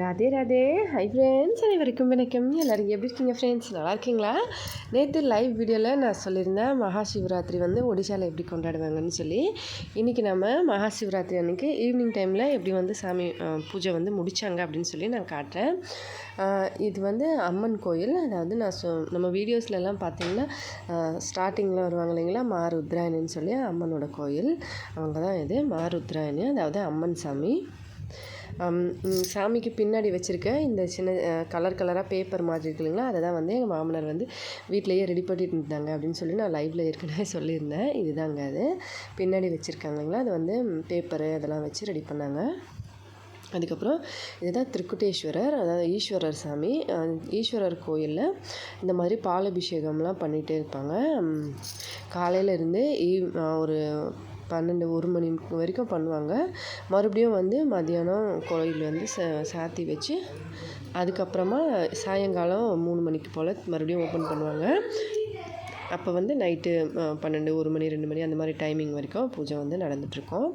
Radhe Radhe. Hi friends அனைவருக்கும் வணக்கம். எல்லோரும் எப்படி இருக்கீங்க ஃப்ரெண்ட்ஸ் நல்லா இருக்கீங்களா? நேற்று லைவ் வீடியோவில் நான் சொல்லியிருந்தேன் மகா சிவராத்திரி வந்து ஒடிசாவில் எப்படி கொண்டாடுவாங்கன்னு சொல்லி. இன்றைக்கி நம்ம மகா சிவராத்திரி அன்றைக்கி ஈவினிங் டைமில் எப்படி வந்து சாமி பூஜை வந்து முடித்தாங்க அப்படின்னு சொல்லி நான் காட்டுறேன். இது வந்து அம்மன் கோயில். அதாவது நான் சொ நம்ம வீடியோஸ்லலாம் பார்த்தீங்கன்னா ஸ்டார்டிங்கில் வருவாங்க இல்லைங்களா? மாருத்ராயணின்னு சொல்லி அம்மனோட கோயில். அவங்க தான் இது மாருத்ராயணி அதாவது அம்மன் சாமி. சாமிக்கு பின்னாடி வச்சுருக்க இந்த சின்ன கலர் கலராக பேப்பர் மாதிரி இருக்கு இல்லைங்களா? அதை தான் வந்து எங்கள் மாமனார் வந்து வீட்லேயே ரெடி பண்ணிட்டு இருந்தாங்க அப்படின்னு சொல்லி நான் லைவில் ஏற்கனவே சொல்லியிருந்தேன். இதுதாங்க அது. பின்னாடி வச்சுருக்காங்க இல்லைங்களா? அது வந்து பேப்பரு அதெல்லாம் வச்சு ரெடி பண்ணாங்க. அதுக்கப்புறம் இதுதான் திருக்குட்டேஸ்வரர் அதாவது ஈஸ்வரர் சாமி. ஈஸ்வரர் கோயிலில் இந்த மாதிரி பாலபிஷேகம்லாம் பண்ணிகிட்டே இருப்பாங்க. காலையிலேருந்து ஈவ் ஒரு பன்னெண்டு ஒரு மணி வரைக்கும் பண்ணுவாங்க. மறுபடியும் வந்து மதியானம் கோயில் வந்து ச சாத்தி வச்சு அதுக்கப்புறமா சாயங்காலம் மூணு மணிக்கு போல் மறுபடியும் ஓப்பன் பண்ணுவாங்க. அப்போ வந்து நைட்டு பன்னெண்டு ஒரு மணி ரெண்டு மணி அந்த மாதிரி டைமிங் வரைக்கும் பூஜை வந்து நடந்துகிட்ருக்கோம்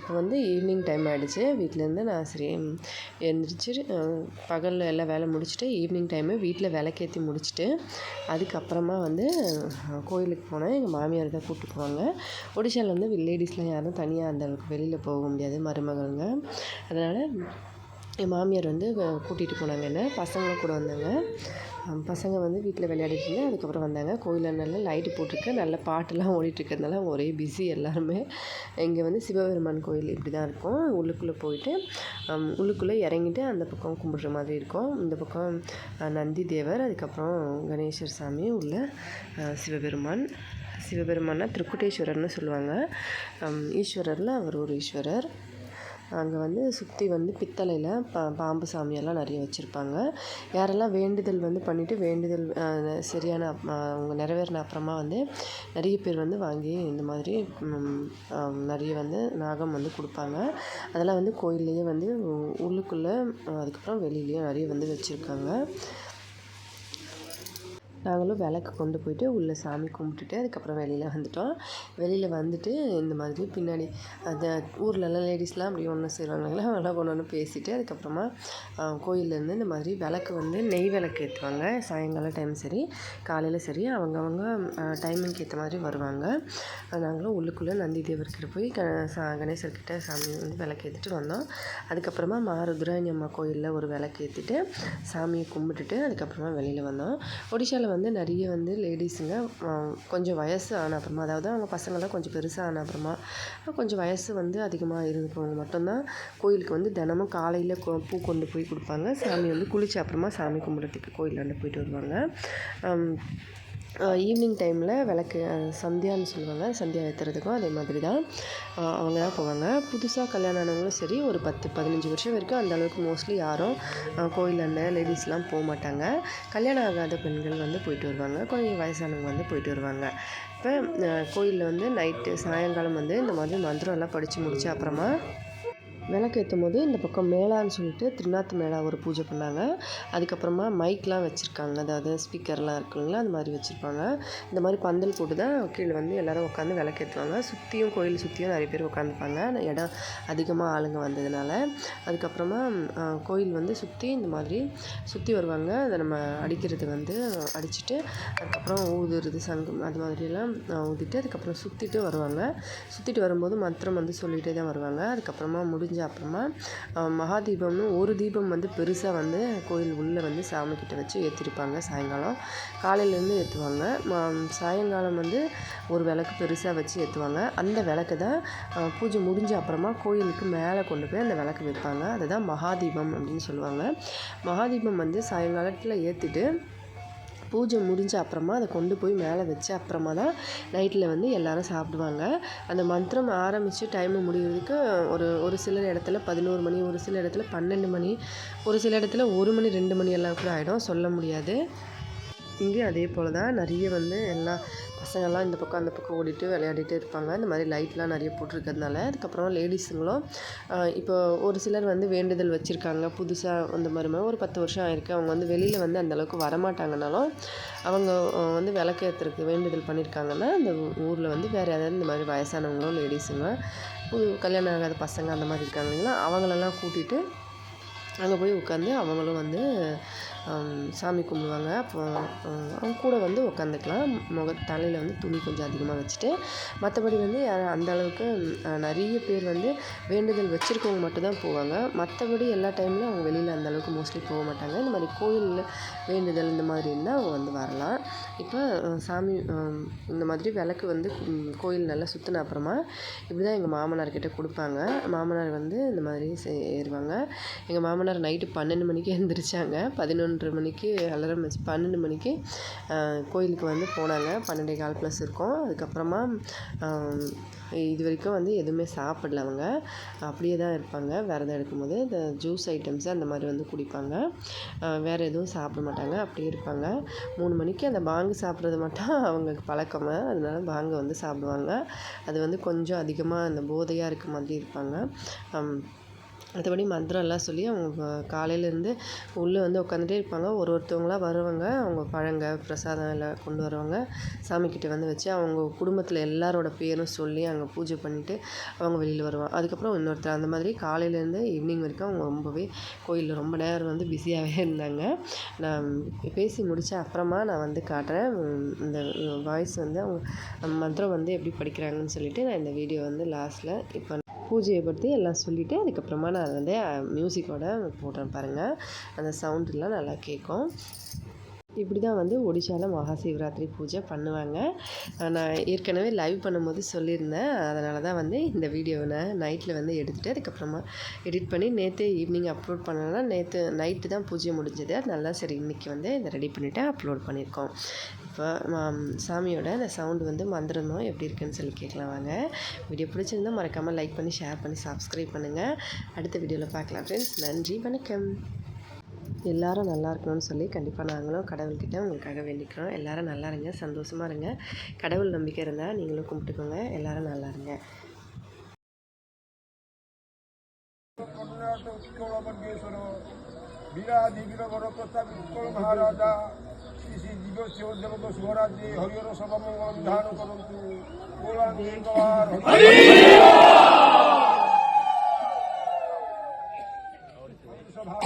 இப்போ வந்து ஈவினிங் டைம் ஆகிடுச்சு வீட்டிலேருந்து நான் சரி எழுந்திரிச்சு பகலில் எல்லாம் வேலை முடிச்சுட்டு ஈவினிங் டைமு வீட்டில் விளக்கேற்றி முடிச்சுட்டு அதுக்கப்புறமா வந்து கோயிலுக்கு போனேன். எங்கள் மாமியார் தான் கூப்பிட்டு போவாங்க ஒடிஷாவில் வந்து லேடிஸ்லாம் யாரும் தனியாக அந்த அளவுக்கு வெளியில் போக முடியாது மருமகள்ங்க. அதனால் என் மாமியார் வந்து கூட்டிகிட்டு போனாங்க என்ன? பசங்களும் கூட வந்தாங்க. பசங்க வந்து வீட்டில் விளையாடிட்டு இருந்தேன் அதுக்கப்புறம் வந்தாங்க. கோயிலில் நல்லா லைட்டு போட்டிருக்கு. நல்ல பாட்டெல்லாம் ஓடிட்டுருக்கிறதுனால ஒரே பிஸி எல்லாருமே. இங்கே வந்து சிவபெருமான் கோயில் இப்படி தான் இருக்கும். உள்ளுக்குள்ளே போயிட்டு உள்ளுக்குள்ளே இறங்கிட்டு அந்த பக்கம் கும்பிட்ற மாதிரி இருக்கும். இந்த பக்கம் நந்தி தேவர் அதுக்கப்புறம் கணேசர் சாமி உள்ள சிவபெருமான். சிவபெருமானா திருக்குட்டேஸ்வரர்னு சொல்லுவாங்க. ஈஸ்வரரில் அவர் ஒரு ஈஸ்வரர். அங்கே வந்து சுற்றி வந்து பித்தளையில் பா பாம்பு சாமியெல்லாம் நிறைய வச்சுருப்பாங்க. யாரெல்லாம் வேண்டுதல் வந்து பண்ணிவிட்டு வேண்டுதல் சரியான அவங்க நிறைவேறின அப்புறமா வந்து நிறைய பேர் வந்து வாங்கி இந்த மாதிரி நிறைய வந்து நாகம் வந்து கொடுப்பாங்க. அதெல்லாம் வந்து கோயில்லையே வந்து உள்ளுக்குள்ளே அதுக்கப்புறம் வெளியிலையும் நிறைய வந்து வச்சுருக்காங்க. நாங்களும் விளக்கு கொண்டு போயிட்டு உள்ளே சாமி கும்பிட்டுட்டு அதுக்கப்புறம் வெளியில் வந்துட்டோம். வெளியில் வந்துட்டு இந்த மாதிரி பின்னாடி அந்த ஊர்லலாம் லேடிஸ்லாம் அப்படி ஒன்று செய்வாங்களா அதெல்லாம் கொண்டு வந்து பேசிவிட்டு அதுக்கப்புறமா கோயிலேருந்து இந்த மாதிரி விளக்கு வந்து நெய் விளக்கு ஏற்றுவாங்க சாயங்காலம் டைம் சரி காலையில் சரி அவங்கவுங்க டைமிங்க்கு ஏற்ற மாதிரி வருவாங்க. நாங்களும் உள்ளுக்குள்ளே நந்தி தேவர்கிட்ட போய் க சா கணேசர்கிட்ட சாமி வந்து விளக்கு ஏற்றிட்டு வந்தோம். அதுக்கப்புறமா மாருத்ராணி அம்மா கோயிலில் ஒரு விளக்கு ஏற்றிட்டு சாமியை கும்பிட்டுட்டு அதுக்கப்புறமா வெளியில் வந்தோம். ஒடிஷாவில் வந்து நிறைய வந்து லேடிஸுங்க. கொஞ்சம் வயசு ஆன அப்புறமா அதாவது அவங்க பசங்கள்லாம் கொஞ்சம் பெருசாக ஆன அப்புறமா கொஞ்சம் வயசு வந்து அதிகமாக இருந்தவங்க மட்டும்தான் கோயிலுக்கு வந்து தினமும் காலையில் பூ கொண்டு போய் கொடுப்பாங்க. சாமி வந்து குளிச்ச அப்புறமா சாமி கும்பிட்றதுக்கு கோயிலாண்ட போயிட்டு வருவாங்க. ஈவினிங் டைமில் விளக்கு சந்தியான்னு சொல்லுவாங்க. சந்தியா ஏற்றுறதுக்கும் அதே மாதிரி தான் அவங்க தான் போவாங்க. புதுசாக கல்யாணம் ஆனவங்களும் சரி ஒரு பத்து பதினஞ்சு வருஷம் வரைக்கும் அந்த அளவுக்கு மோஸ்ட்லி யாரும் கோயிலாண்ட லேடிஸ்லாம் போக மாட்டாங்க. கல்யாணம் ஆகாத பெண்கள் வந்து போயிட்டு வருவாங்க. கொஞ்சம் வயசானவங்க வந்து போயிட்டு வருவாங்க. இப்போ கோயிலில் வந்து நைட்டு சாயங்காலம் வந்து இந்த மாதிரி மந்திரம் எல்லாம் படித்து முடித்த அப்புறமா விளக்கேற்றும் போது இந்த பக்கம் மேளான்னு சொல்லிட்டு திருநாத்து மேளா ஒரு பூஜை பண்ணாங்க. அதுக்கப்புறமா மைக்லாம் வச்சுருக்காங்க. அதாவது ஸ்பீக்கர்லாம் இருக்குங்களா அந்த மாதிரி வச்சுருப்பாங்க. இந்த மாதிரி பந்தல் போட்டு தான் கீழே வந்து எல்லோரும் உட்காந்து விளக்கேற்றுவாங்க சுற்றியும் கோயில் சுற்றியும் நிறைய பேர் உட்காந்துப்பாங்க இடம் அதிகமாக ஆளுங்க வந்ததுனால. அதுக்கப்புறமா கோயில் வந்து சுற்றி இந்த மாதிரி சுற்றி வருவாங்க. அதை நம்ம அடிக்கிறது வந்து அடிச்சுட்டு அதுக்கப்புறம் ஊதுறது சங்கம் அது மாதிரிலாம் ஊதிட்டு அதுக்கப்புறம் சுற்றிட்டு வருவாங்க. சுற்றிட்டு வரும்போது மந்திரம் வந்து சொல்லிகிட்டே தான் வருவாங்க. அதுக்கப்புறமா முடிஞ்ச அப்புறமா மகாதீபம்னு ஒரு தீபம் வந்து பெருசாக வந்து கோயில் உள்ளே வந்து சாமிக்கிட்ட வச்சு ஏற்றிருப்பாங்க சாயங்காலம். காலையிலேருந்து ஏற்றுவாங்க சாயங்காலம் வந்து ஒரு விளக்கு பெருசாக வச்சு ஏற்றுவாங்க அந்த விளக்கு தான் பூஜை முடிஞ்ச அப்புறமா கோயிலுக்கு மேலே கொண்டு போய் அந்த விளக்கு வைப்பாங்க. அதுதான் மகாதீபம் அப்படின்னு சொல்லுவாங்க. மகாதீபம் வந்து சாயங்காலத்தில் ஏற்றிட்டு பூஜை முடிஞ்ச அப்புறமா அதை கொண்டு போய் மேலே வச்ச அப்புறமா தான் நைட்டில் வந்து எல்லோரும் சாப்பிடுவாங்க. அந்த மந்திரம் ஆரம்பித்து டைமு முடிகிறதுக்கு ஒரு ஒரு சில இடத்துல பதினோரு மணி ஒரு சில இடத்துல பன்னெண்டு மணி ஒரு சில இடத்துல ஒரு மணி ரெண்டு மணி எல்லாம் கூட ஆகிடும் சொல்ல முடியாது. இங்கேயும் அதே போல் தான் நிறைய வந்து எல்லா பசங்கள்லாம் இந்த பக்கம் அந்த பக்கம் ஓடிட்டு விளையாடிட்டு இருப்பாங்க. இந்த மாதிரி லைட்லாம் நிறைய போட்டிருக்கிறதுனால. அதுக்கப்புறம் லேடிஸுங்களும் இப்போ ஒரு சிலர் வந்து வேண்டுதல் வச்சுருக்காங்க. புதுசாக அந்த மாதிரி ஒரு பத்து வருஷம் ஆயிருக்கு. அவங்க வந்து வெளியில் வந்து அந்தளவுக்கு வரமாட்டாங்கனாலும் அவங்க வந்து விளக்கு ஏற்றுறதுக்கு வேண்டுதல் பண்ணியிருக்காங்கன்னா அந்த ஊரில் வந்து வேறு யாராவது இந்த மாதிரி வயசானவங்களும் லேடிஸுங்க புது கல்யாணம் ஆகாத பசங்க அந்த மாதிரி இருக்காங்க இல்லைங்களா? அவங்களெல்லாம் கூட்டிகிட்டு அங்கே போய் உட்காந்து அவங்களும் வந்து சாமி கும்பிடுவாங்க. அப்போ அவங்க கூட வந்து உட்காந்துக்கலாம் முக தலையில் வந்து துணி கொஞ்சம் அதிகமாக வச்சுட்டு மற்றபடி வந்து யாரும் அந்த அளவுக்கு நிறைய பேர் வந்து வேண்டுதல் வச்சுருக்கவங்க மட்டும்தான் போவாங்க. மற்றபடி எல்லா டைம்லையும் அவங்க வெளியில் அந்த அளவுக்கு மோஸ்ட்லி போக மாட்டாங்க. இந்த மாதிரி கோயிலில் வேண்டுதல் இந்த மாதிரி இருந்தால் அவங்க வந்து வரலாம். இப்போ சாமி இந்த மாதிரி விளக்கு வந்து கோயில் நல்லா சுற்றின அப்புறமா இப்படி தான் எங்கள் மாமனார்கிட்ட கொடுப்பாங்க. மாமனார் வந்து இந்த மாதிரி ஏறுவாங்க. எங்கள் மாமனார் நைட்டு பன்னெண்டு மணிக்கு எழுந்திரிச்சாங்க பதினொன்றரை மணிக்கு அலாரம் வச்சு பன்னெண்டு மணிக்கு கோயிலுக்கு வந்து போனாங்க. பன்னெண்டே கால் ப்ளஸ் இருக்கும். அதுக்கப்புறமா இது வரைக்கும் வந்து எதுவுமே சாப்பிடல அவங்க. அப்படியே தான் இருப்பாங்க. விரதம் எடுக்கும்போது இந்த ஜூஸ் ஐட்டம்ஸ் அந்த மாதிரி வந்து குடிப்பாங்க. வேறு எதுவும் சாப்பிட மாட்டாங்க. அப்படியே இருப்பாங்க. மூணு மணிக்கு அந்த பாங்கு சாப்பிட்றது மட்டும் அவங்களுக்கு பழக்கமாக அதனால பாங்கு வந்து சாப்பிடுவாங்க. அது வந்து கொஞ்சம் அதிகமாக அந்த போதையாக இருக்க மாதிரி இருப்பாங்க. மற்றபடி மந்திரம் எல்லாம் சொல்லி அவங்க காலையிலேருந்து உள்ளே வந்து உட்காந்துட்டே இருப்பாங்க. ஒரு ஒருத்தவங்களா வருவாங்க. அவங்க பழங்க பிரசாதம் எல்லாம் கொண்டு வருவாங்க. சாமிக்கிட்ட வந்து வச்சு அவங்க குடும்பத்தில் எல்லாரோட பேரும் சொல்லி அங்கே பூஜை பண்ணிவிட்டு அவங்க வெளியில் வருவாங்க. அதுக்கப்புறம் இன்னொருத்தர் அந்த மாதிரி காலையிலேருந்து ஈவினிங் வரைக்கும் அவங்க ரொம்பவே கோயிலில் ரொம்ப நேரம் வந்து பிஸியாகவே இருந்தாங்க. நான் பேசி முடித்த அப்புறமா நான் வந்து காட்டுறேன். இந்த வாய்ஸ் வந்து அவங்க மந்திரம் வந்து எப்படி படிக்கிறாங்கன்னு சொல்லிட்டு நான் இந்த வீடியோ வந்து லாஸ்ட்டில் இப்போ பூஜையை பற்றி எல்லாம் சொல்லிவிட்டு அதுக்கப்புறமா நான் வந்து மியூசிக்கோட போடுறேன் பாருங்கள் அந்த சவுண்டெலாம் நல்லா கேட்கும். இப்படி தான் வந்து ஒடிசாவில் மகா சிவராத்திரி பூஜை பண்ணுவாங்க. நான் ஏற்கனவே லைவ் பண்ணும்போது சொல்லியிருந்தேன். அதனால தான் வந்து இந்த வீடியோவை நான் நைட்டில் வந்து எடுத்துகிட்டு அதுக்கப்புறமா எடிட் பண்ணி நேற்று ஈவினிங் அப்லோட் பண்ணலன்னா நேற்று நைட்டு தான் பூஜை முடிஞ்சது. அதனால சரி இன்றைக்கி வந்து இதை ரெடி பண்ணிவிட்டு அப்லோட் பண்ணியிருக்கோம். சாமியோட அந்த சவுண்டு வந்து மந்திரமும் எப்படி இருக்குன்னு சொல்லி கேட்கலாம் வாங்க வீடியோ பிடிச்சிருந்தா மறக்காமல் லைக் பண்ணி ஷேர் பண்ணி சப்ஸ்கிரைப் பண்ணுங்கள் அடுத்த வீடியோவில் பார்க்கலாம் ஃப்ரெண்ட்ஸ் நன்றி வணக்கம் எல்லாரும் நல்லா இருக்கணும்னு சொல்லி கண்டிப்பாக நாங்களும் கடவுள்கிட்ட உங்களுக்காக வேண்டிக்கிறோம் எல்லாரும் நல்லா இருங்க சந்தோஷமாக இருங்க கடவுள் நம்பிக்கை இருந்தால் நீங்களும் கும்பிட்டுக்கோங்க எல்லாரும் நல்லா இருங்க কর্ণাটক উৎকলমন্ডেশ্বর বিরাজি বীরবর প্রতাপ উৎকল মহারাজা শিবজগত শিবরাজি হরিহর সর্বমঙ্গল বিধান করন্তু সভা